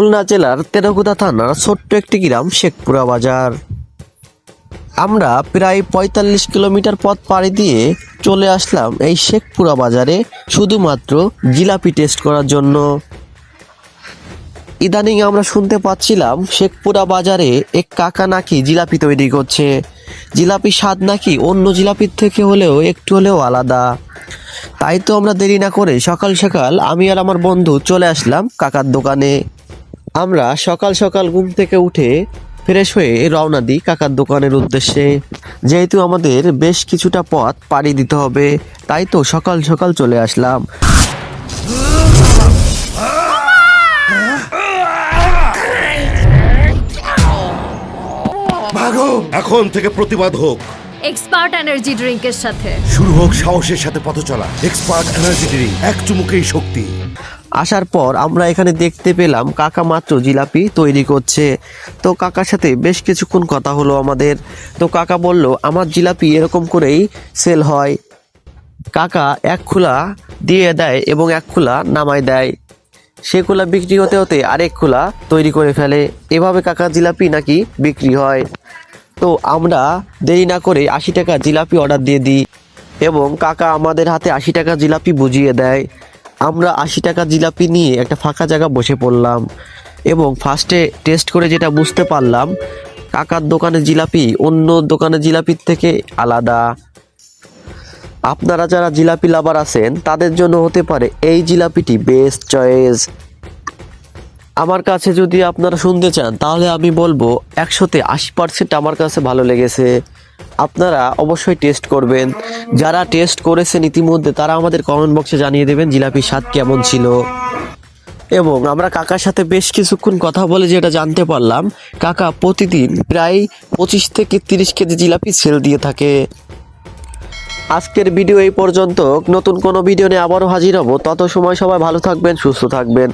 খুলনা জেলার তেরকুদা থানার ছোট্ট একটি গ্রাম শেখপুরা বাজার। আমরা প্রায় পঁয়তাল্লিশ কিলোমিটার পথ পাড়ি দিয়ে চলে আসলাম এই শেখপুরা বাজারে শুধুমাত্র জিলাপি টেস্ট করার জন্য। ইদানিং আমরা শুনতে পাচ্ছিলাম শেখপুরা বাজারে এক কাকা নাকি জিলাপি তৈরি করছে। জিলাপি স্বাদ নাকি অন্য জিলাপির থেকে হলেও একটু হলেও আলাদা। তাই তো আমরা দেরি না করে সকাল সকাল আমি আর আমার বন্ধু চলে আসলাম কাকার দোকানে। আমরা সকাল সকাল ঘুম থেকে উঠে ফ্রেশ হয়ে রওনা দিই কাকার দোকানের উদ্দেশ্যে। যেহেতু আমাদের বেশ কিছুটা পথ পাড়ি দিতে হবে তাই তো সকাল সকাল চলে আসলাম। ভাগো এখন থেকে প্রতিবাদ হোক। এক্সপার্ট এনার্জি ড্রিঙ্কের সাথে। শুরু হোক সাহসের সাথে পথ চলা এক্সপার্ট এনার্জি ড্রিঙ্ক এক চুমুকেই শক্তি। আসার পর আমরা এখানে দেখতে পেলাম কাকা মাত্র জিলাপি তৈরি করছে। তো কাকার সাথে বেশ কিছুক্ষণ কথা হলো আমাদের। তো কাকা বলল, আমার জিলাপি এরকম করেই সেল হয়। কাকা এক খোলা দিয়ে দেয় এবং এক খোলা নামায় দেয়। সে খোলা বিক্রি হতে হতে আরেক খোলা তৈরি করে ফেলে। এভাবে কাকা জিলাপি নাকি বিক্রি হয়। তো আমরা দেরি না করে আশি টাকা জিলাপি অর্ডার দিয়ে দিই এবং কাকা আমাদের হাতে আশি টাকা জিলাপি বুঝিয়ে দেয়। আমরা আশি টাকা জিলাপি নিয়ে একটা ফাঁকা জায়গা বসে পড়লাম এবং ফার্স্টে টেস্ট করে যেটা বুঝতে পারলাম, কাকার দোকানে জিলাপি অন্য দোকানে জিলাপির থেকে আলাদা। আপনারা যারা জিলাপি লাভার আছেন, তাদের জন্য হতে পারে এই জিলাপিটি বেস্ট চয়েস আমার কাছে যদি আপনারা শুনতে চান, তাহলে আমি বলব একশোতে আশি পার্সেন্ট আমার কাছে ভালো লেগেছে। আপনারা অবশ্যই টেস্ট করবেন। যারা টেস্ট করেছেন ইতিমধ্যে, তারা আমাদের কমেন্ট বক্সে জানিয়ে দেবেন জিলাপির স্বাদ কেমন ছিল। এবং আমরা কাকার সাথে বেশ কিছুক্ষণ কথা বলে যেটা জানতে পারলাম, কাকা প্রতিদিন প্রায় পঁচিশ থেকে তিরিশ কেজি জিলাপি সেল দিয়ে থাকে। আজকের ভিডিও এই পর্যন্ত। নতুন কোনো ভিডিও নিয়ে আবারও হাজির হব। তত সময় সবাই ভালো থাকবেন, সুস্থ থাকবেন।